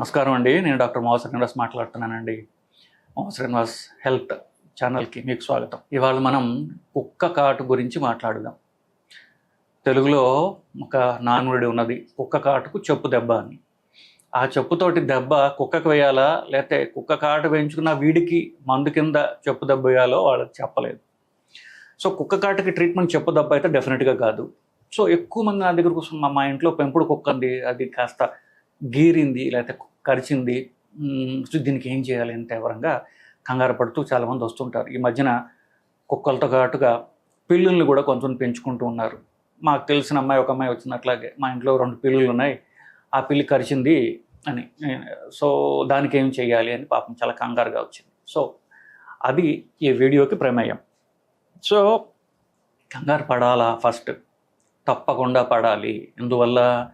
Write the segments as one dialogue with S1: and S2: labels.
S1: నమస్కారం అండి. నేను డాక్టర్ మోహన్ శ్రీనివాస్ మాట్లాడుతున్నానండి. మోహన్ శ్రీనివాస్ హెల్త్ ఛానల్కి మీకు స్వాగతం. ఇవాళ మనం కుక్క కాటు గురించి మాట్లాడుదాం. తెలుగులో ఒక నానుడి ఉన్నది కుక్క కాటుకు చెప్పు దెబ్బ అని. ఆ చెప్పుతోటి దెబ్బ కుక్కకు వేయాలా? లేకపోతే కుక్క కాటు వేయించుకున్న వీడికి మందు కింద చెప్పు దెబ్బ వేయాలో వాళ్ళకి చెప్పలేదు. సో కుక్క కాటుకి ట్రీట్మెంట్ చెప్పు దెబ్బ అయితే డెఫినెట్గా కాదు. సో ఎక్కువ మంది నా దగ్గరకు మా మా ఇంట్లో పెంపుడు కుక్క ఉంది అది కాస్త గీరింది లేకపోతే కరిచింది. దీనికి ఏం చేయాలి అంటే తీవ్రంగా కంగారు పడుతూ చాలామంది వస్తుంటారు. ఈ మధ్యన కుక్కలతో పాటుగా పిల్లుల్ని కూడా కొంచెం పెంచుకుంటూ ఉన్నారు. మాకు తెలిసిన అమ్మాయి ఒక అమ్మాయి వచ్చింది అట్లాగే మా ఇంట్లో రెండు పిల్లులు ఉన్నాయి ఆ పిల్లి కరిచింది అని. సో దానికి ఏం చేయాలి అని పాపం చాలా కంగారుగా వచ్చింది. సో అది ఈ వీడియోకి ప్రమేయం. సో కంగారు పడాలా ఫస్ట్? తప్పకుండా పడాలి. ఎందువల్ల?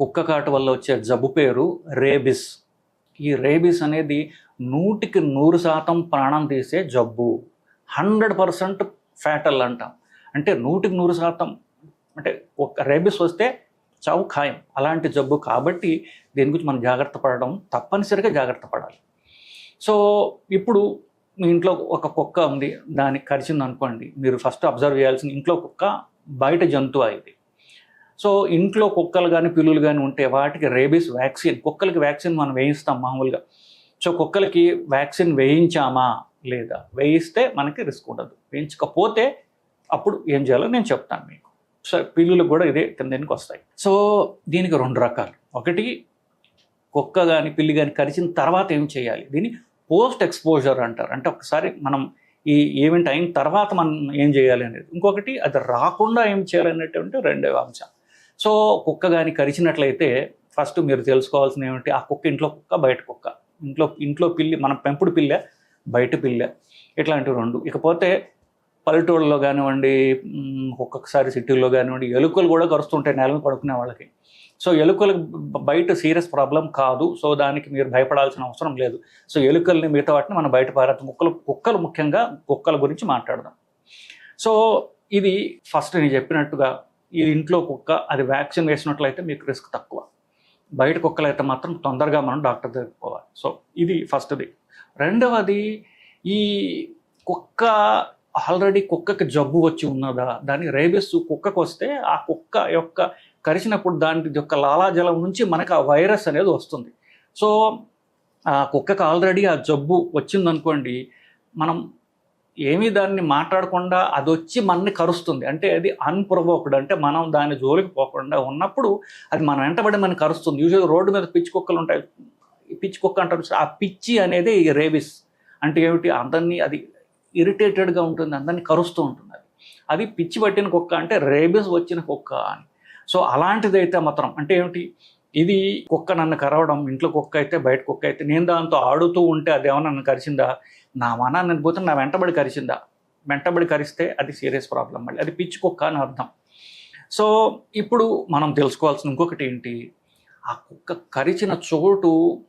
S1: కుక్క కాటు వల్ల వచ్చే జబ్బు పేరు రేబిస్. ఈ రేబిస్ అనేది నూటికి నూరు శాతం ప్రాణం తీసే జబ్బు. హండ్రెడ్ పర్సెంట్ ఫ్యాటల్ అంటాం. అంటే నూటికి నూరు శాతం అంటే ఒక రేబిస్ వస్తే చావు ఖాయం. అలాంటి జబ్బు కాబట్టి దీని గురించి మనం జాగ్రత్త పడడం తప్పనిసరిగా జాగ్రత్త పడాలి. సో ఇప్పుడు మీ ఇంట్లో ఒక కుక్క ఉంది దానికి కరిచింది అనుకోండి మీరు ఫస్ట్ అబ్జర్వ్ చేయాల్సిన ఇంట్లో కుక్క బయట జంతువు ఇది? సో ఇంట్లో కుక్కలు కానీ పిల్లులు కానీ ఉంటే వాటికి రేబీస్ వ్యాక్సిన్ కుక్కలకి వ్యాక్సిన్ మనం వేయిస్తాం మామూలుగా. సో కుక్కలకి వ్యాక్సిన్ వేయించామా లేదా? వేయిస్తే మనకి రిస్క్ ఉండదు. వేయించకపోతే అప్పుడు ఏం చేయాలో నేను చెప్తాను మీకు. సో పిల్లులకు కూడా ఇదే కిందకి వస్తాయి. సో దీనికి రెండు రకాలు. ఒకటి కుక్క కానీ పిల్లి కానీ కరిచిన తర్వాత ఏం చేయాలి? దీన్ని పోస్ట్ ఎక్స్పోజర్ అంటారు. అంటే ఒకసారి మనం ఈ ఈవెంట్ అయిన తర్వాత మనం ఏం చేయాలి అనేది. ఇంకొకటి అది రాకుండా ఏం చేయాలి అనేటువంటి రెండవ అంశం. సో కుక్క కానీ కరిచినట్లయితే ఫస్ట్ మీరు తెలుసుకోవాల్సిన ఏమిటి ఆ కుక్క ఇంట్లో కుక్క బయట కుక్క. ఇంట్లో ఇంట్లో పిల్లి మనం పెంపుడు పిల్ల బయట పిల్ల. ఇట్లాంటివి రెండు. ఇకపోతే పల్లెటూళ్ళలో కానివ్వండి ఒక్కొక్కసారి సిటీల్లో కానివ్వండి ఎలుకలు కూడా కరుస్తుంటాయి నేల మీద పడుకునే వాళ్ళకి. సో ఎలుకలకు బయట సీరియస్ ప్రాబ్లం కాదు. సో దానికి మీరు భయపడాల్సిన అవసరం లేదు. సో ఎలుకల్ని మిగతా వాటిని మనం బయట పారేద్దాం. కుక్కలు కుక్కలు ముఖ్యంగా కుక్కల గురించి మాట్లాడదాం. సో ఇది ఫస్ట్ నేను చెప్పినట్టుగా ఈ ఇంట్లో కుక్క అది వ్యాక్సిన్ వేసినట్లయితే మీకు రిస్క్ తక్కువ. బయట కుక్కలు అయితే మాత్రం తొందరగా మనం డాక్టర్ దగ్గరికి పోవాలి. సో ఇది ఫస్ట్ది. రెండవది ఈ కుక్క ఆల్రెడీ కుక్కకి జబ్బు వచ్చి ఉన్నదా? దాని రేబిస్ కుక్కకు వస్తే ఆ కుక్క యొక్క కరిచినప్పుడు దాని యొక్క లాలాజలం నుంచి మనకు ఆ వైరస్ అనేది వస్తుంది. సో ఆ కుక్కకు ఆల్రెడీ ఆ జబ్బు వచ్చిందనుకోండి మనం ఏమీ దాన్ని మాట్లాడకుండా అది వచ్చి మనని కరుస్తుంది. అంటే అది అన్ప్రొవోక్డ్ అంటే మనం దాని జోలికి పోకుండా ఉన్నప్పుడు అది మనం వెంటబడి మనం కరుస్తుంది. యూజువల్ రోడ్డు మీద పిచ్చి కుక్కలు ఉంటాయి. పిచ్చి కుక్క అంటారు ఆ పిచ్చి అనేది ఈ రేబిస్. అంటే ఏమిటి? అందరినీ అది ఇరిటేటెడ్గా ఉంటుంది. అందరినీ కరుస్తూ ఉంటుంది అది. అది పిచ్చి పట్టిన కుక్క అంటే రేబిస్ వచ్చిన కుక్క అని. సో అలాంటిదైతే మాత్రం అంటే ఏమిటి? ఇది కుక్క నన్ను కరవడం ఇంట్లో కుక్క అయితే బయట కుక్క అయితే నేను దాంతో ఆడుతూ ఉంటే అది ఏమన్నా నన్ను కరిచిందా? నా మనా నేను పోతే నా వెంటబడి కరిచిందా? వెంటబడి కరిస్తే అది సీరియస్ ప్రాబ్లం మళ్ళీ. అది పిచ్చి కుక్క అని అర్థం. సో ఇప్పుడు మనం తెలుసుకోవాల్సిన ఇంకొకటి ఏంటి? ఆ కుక్క కరిచిన చోటు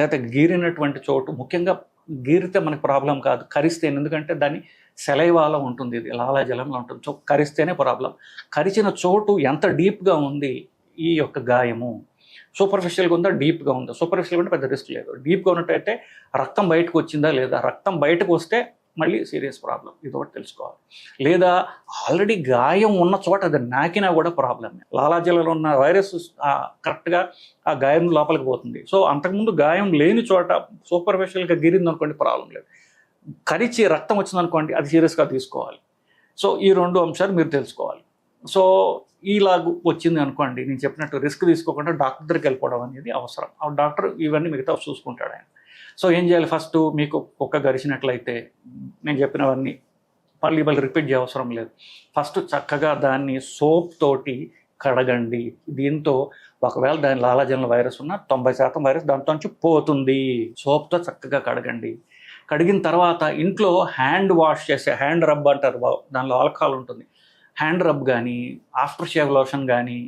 S1: గత గీరినటువంటి చోటు ముఖ్యంగా గీరితే మనకి ప్రాబ్లం కాదు. కరిస్తే ఎందుకంటే దాని సెలైవాలో ఉంటుంది ఇది లాలాజలంలో ఉంటుంది. సో కరిస్తేనే ప్రాబ్లం కరిచిన చోటు ఎంత డీప్గా ఉంది ఈ యొక్క గాయము? సూపర్ఫిషియల్గా ఉందా? డీప్గా ఉందా? సూపర్ఫిషియల్ అంటే పెద్ద రిస్క్ లేదు. డీప్గా ఉన్నట్టయితే రక్తం బయటకు వచ్చిందా లేదా? రక్తం బయటకు వస్తే మళ్ళీ సీరియస్ ప్రాబ్లం ఇది ఒకటి తెలుసుకోవాలి. లేదా ఆల్రెడీ గాయం ఉన్న చోట అది నాకినా కూడా ప్రాబ్లమే లాలాజలలో ఉన్న వైరస్ కరెక్ట్గా ఆ గాయం లోపలికి పోతుంది. సో అంతకుముందు గాయం లేని చోట సూపర్ఫిషియల్గా గిరింది అనుకోండి ప్రాబ్లం లేదు. కరిచి రక్తం వచ్చిందనుకోండి అది సీరియస్గా తీసుకోవాలి. సో ఈ రెండు అంశాలు మీరు తెలుసుకోవాలి. సో ఈలాగు వచ్చింది అనుకోండి నేను చెప్పినట్టు రిస్క్ తీసుకోకుండా డాక్టర్ దగ్గరికి వెళ్ళిపోవడం అనేది అవసరం. ఆ డాక్టర్ ఇవన్నీ మిగతా చూసుకుంటాడు ఆయన. సో ఏం చేయాలి ఫస్ట్? మీకు కుక్క గరిచినట్లయితే నేను చెప్పినవన్నీ మళ్ళీ మళ్ళీ రిపీట్ చేయ అవసరం లేదు. ఫస్ట్ చక్కగా దాన్ని సోప్ తోటి కడగండి. దీంతో ఒకవేళ దాని లాలాజన్ల వైరస్ ఉన్న తొంభై శాతం వైరస్ దాంతో నుంచి పోతుంది. సోప్తో చక్కగా కడగండి. కడిగిన తర్వాత ఇంట్లో హ్యాండ్ వాష్ చేసే హ్యాండ్ రబ్ అంటారు దానిలో ఆల్కహాల్ ఉంటుంది. హ్యాండ్ రబ్ కానీ ఆఫ్టర్ షేవ్ లోషన్ కానీ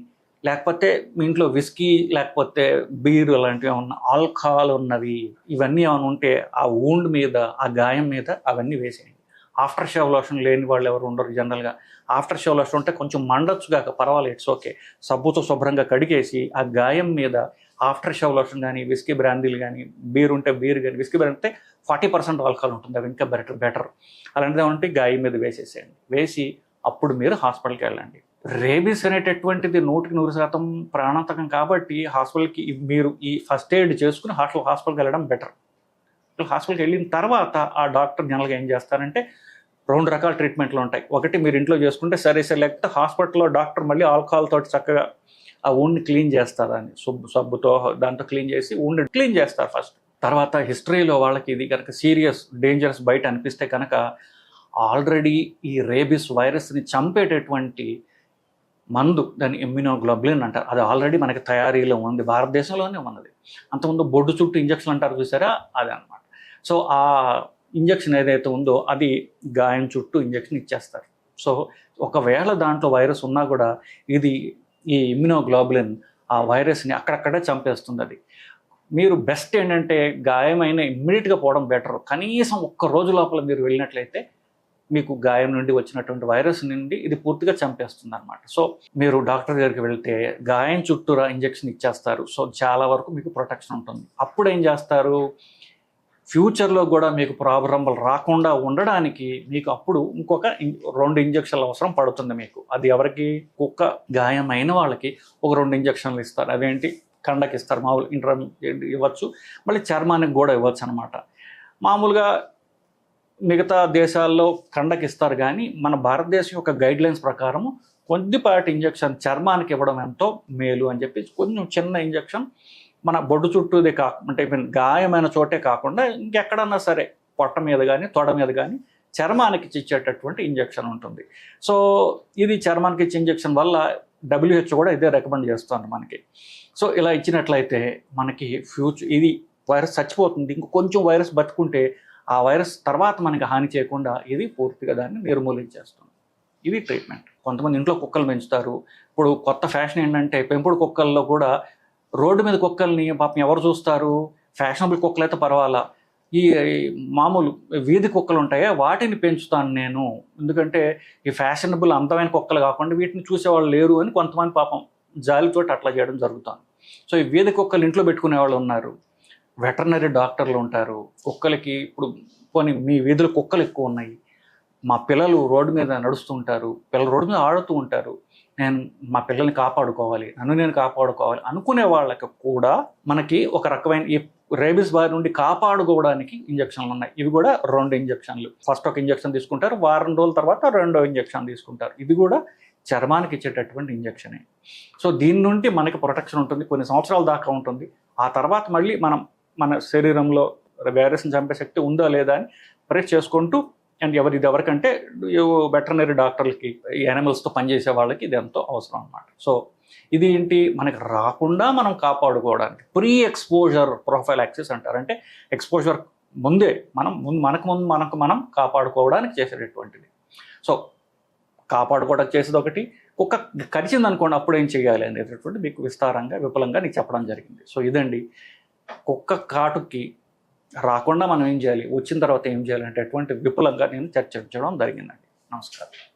S1: లేకపోతే మీ ఇంట్లో విస్కీ లేకపోతే బీర్ అలాంటివి ఏమన్నా ఆల్కహాల్ ఉన్నవి ఇవన్నీ ఏమైనా ఉంటే ఆ ఊండ్ మీద ఆ గాయం మీద అవన్నీ వేసేయండి. ఆఫ్టర్ షేవ్ లోషన్ లేని వాళ్ళు ఎవరు ఉండరు జనరల్గా ఆఫ్టర్ షేవ్ లోషన్ ఉంటే కొంచెం మండొచ్చు కాక పర్వాలేదు ఇట్స్ ఓకే సబ్బుతో శుభ్రంగా కడిగేసి ఆ గాయం మీద ఆఫ్టర్ షేవ్ లోషన్ కానీ విస్కీ బ్రాందీలు కానీ బీర్ ఉంటే బీర్ కానీ విస్కీ బ్రాండ్ అంటే ఫార్టీ పర్సెంట్ ఆల్కహాల్ ఉంటుంది అవి ఇంకా బెటర్ బెటర్ అలాంటిది ఏమంటే గాయం మీద వేసేసేయండి. వేసి అప్పుడు మీరు హాస్పిటల్కి వెళ్ళండి. రేబీస్ అనేటటువంటిది నూటికి నూరు శాతం ప్రాణాంతకం కాబట్టి హాస్పిటల్కి మీరు ఈ ఫస్ట్ ఎయిడ్ చేసుకుని హాస్పిటల్ హాస్పిటల్కి వెళ్ళడం బెటర్. హాస్పిటల్కి వెళ్ళిన తర్వాత ఆ డాక్టర్ జనరల్గా ఏం చేస్తారంటే రెండు రకాల ట్రీట్మెంట్లు ఉంటాయి. ఒకటి మీరు ఇంట్లో చేసుకుంటే సరే సరే లేకపోతే హాస్పిటల్లో డాక్టర్ మళ్ళీ ఆల్కహాల్ తోటి చక్కగా ఆ ఊండ్ని క్లీన్ చేస్తారని సబ్బు సబ్బుతో దాంతో క్లీన్ చేసి ఊండ్ని క్లీన్ చేస్తారు ఫస్ట్. తర్వాత హిస్టరీలో వాళ్ళకి ఇది కనుక సీరియస్ డేంజరస్ బయట అనిపిస్తే కనుక ఆల్రెడీ ఈ రేబిస్ వైరస్ని చంపేటటువంటి మందు దాని ఇమ్యూనోగ్లోబులిన్ అంటారు అది ఆల్రెడీ మనకి తయారీలో ఉంది భారతదేశంలోనే ఉన్నది. అంతకుముందు బొడ్డు చుట్టూ ఇంజక్షన్ అంటారు చూసారా? అదే అనమాట సో ఆ ఇంజక్షన్ ఏదైతే ఉందో అది గాయం చుట్టూ ఇంజక్షన్ ఇచ్చేస్తారు. సో ఒకవేళ దాంట్లో వైరస్ ఉన్నా కూడా ఇది ఈ ఇమ్యునోగ్లోబులిన్ ఆ వైరస్ని అక్కడక్కడే చంపేస్తుంది అది. మీరు బెస్ట్ ఏంటంటే గాయమైన ఇమ్మీడియట్గా పోవడం బెటర్. కనీసం ఒక్క రోజు లోపల మీరు వెళ్ళినట్లయితే మీకు గాయం నుండి వచ్చినటువంటి వైరస్ నుండి ఇది పూర్తిగా చంపేస్తుంది అనమాట సో మీరు డాక్టర్ దగ్గరికి వెళ్తే గాయం చుట్టూరా ఇంజెక్షన్ ఇచ్చేస్తారు. సో చాలా వరకు మీకు ప్రొటెక్షన్ ఉంటుంది. అప్పుడు ఏం చేస్తారు? ఫ్యూచర్లో కూడా మీకు ప్రాబ్లంలు రాకుండా ఉండడానికి మీకు అప్పుడు ఇంకొక ఇం- రెండు ఇంజక్షన్లు అవసరం పడుతుంది మీకు. అది ఎవరికి? కుక్క గాయమైన వాళ్ళకి ఒక రెండు ఇంజక్షన్లు ఇస్తారు. అదేంటి? కండకి ఇస్తారు మామూలు ఇంటర్ ఇవ్వచ్చు. మళ్ళీ చర్మానికి కూడా ఇవ్వచ్చు అనమాట మామూలుగా మిగతా దేశాల్లో కండకిస్తారు. కానీ మన భారతదేశం యొక్క గైడ్ లైన్స్ ప్రకారము కొద్దిపాటి ఇంజక్షన్ చర్మానికి ఇవ్వడం ఎంతో మేలు అని చెప్పి కొంచెం చిన్న ఇంజక్షన్ మన బొడ్డు చుట్టూదే కా అంటే గాయమైన చోటే కాకుండా ఇంకెక్కడన్నా సరే పొట్ట మీద కానీ తొడ మీద కానీ చర్మానికి ఇచ్చేటటువంటి ఇంజక్షన్ ఉంటుంది. సో ఇది చర్మానికి ఇచ్చే ఇంజక్షన్ వల్ల డబ్ల్యూహెచ్ కూడా ఇదే రికమెండ్ చేస్తుంది మనకి. సో ఇలా ఇచ్చినట్లయితే మనకి ఫ్యూచర్ ఇది వైరస్ చచ్చిపోతుంది. ఇంక కొంచెం వైరస్ బతుకుంటే ఆ వైరస్ తర్వాత మనకి హాని చేయకుండా ఇది పూర్తిగా దాన్ని నిర్మూలించేస్తుంది. ఇది ట్రీట్మెంట్. కొంతమంది ఇంట్లో కుక్కలు పెంచుతారు. ఇప్పుడు కొత్త ఫ్యాషన్ ఏంటంటే పెంపుడు కుక్కల్లో కూడా రోడ్డు మీద కుక్కల్ని పాపం ఎవరు చూస్తారు? ఫ్యాషనబుల్ కుక్కలు అయితే పర్వాలా? ఈ మామూలు వీధి కుక్కలు ఉంటాయా? వాటిని పెంచుతాను నేను. ఎందుకంటే ఈ ఫ్యాషనబుల్ అందమైన కుక్కలు కాకుండా వీటిని చూసేవాళ్ళు లేరు అని కొంతమంది పాపం జాలితోటి అట్లా చేయడం జరుగుతుంది సో ఈ వీధి కుక్కలు ఇంట్లో పెట్టుకునే వాళ్ళు ఉన్నారు. వెటర్నరీ డాక్టర్లు ఉంటారు. కుక్కలకి ఇప్పుడు పోనీ మీ వీధిలో కుక్కలు ఎక్కువ ఉన్నాయి. మా పిల్లలు రోడ్డు మీద నడుస్తుంటారు. పిల్లలు రోడ్డు మీద ఆడుతూ ఉంటారు. నేను మా పిల్లల్ని కాపాడుకోవాలి. నన్ను నేను కాపాడుకోవాలి అనుకునే వాళ్ళకి కూడా మనకి ఒక రకమైన ఈ రేబిస్ బారి నుండి కాపాడుకోవడానికి ఇంజక్షన్లు ఉన్నాయి. ఇవి కూడా రెండు ఇంజక్షన్లు. ఫస్ట్ ఒక ఇంజక్షన్ తీసుకుంటారు. వారం రోజుల తర్వాత రెండో ఇంజక్షన్ తీసుకుంటారు. ఇది కూడా చర్మానికి ఇచ్చేటటువంటి ఇంజక్షనే. సో దీని నుండి మనకి ప్రొటెక్షన్ ఉంటుంది. కొన్ని సంవత్సరాల దాకా ఉంటుంది. ఆ తర్వాత మళ్ళీ మనం మన శరీరంలో వైరస్ని చంపే శక్తి ఉందా లేదా అని పరీక్ష చేసుకుంటూ అండ్ ఎవరు ఇది ఎవరికంటే వెటర్నరీ డాక్టర్లకి యానిమల్స్తో పనిచేసే వాళ్ళకి ఇది ఎంతో అవసరం అనమాట సో ఇది ఏంటి? మనకి రాకుండా మనం కాపాడుకోవడానికి ప్రీ ఎక్స్పోజర్ ప్రొఫైల్ యాక్సెస్ అంటారు. అంటే ఎక్స్పోజర్ ముందే మనం ముందు మనకు ముందు మనకు మనం కాపాడుకోవడానికి చేసేటటువంటిది. సో కాపాడుకోవడానికి చేసేది ఒకటి. కుక్క కరిచింది అనుకోండి అప్పుడు ఏం చేయాలి అనేటటువంటి మీకు విస్తారంగా విపులంగా నీకు చెప్పడం జరిగింది. సో ఇదండి. కుక్క కాటుకి రాకుండా మనం ఏం చేయాలి? వచ్చిన తర్వాత ఏం చేయాలి అటువంటి విపులంగా నేను చర్చించడం జరిగిందండి. నమస్కారం.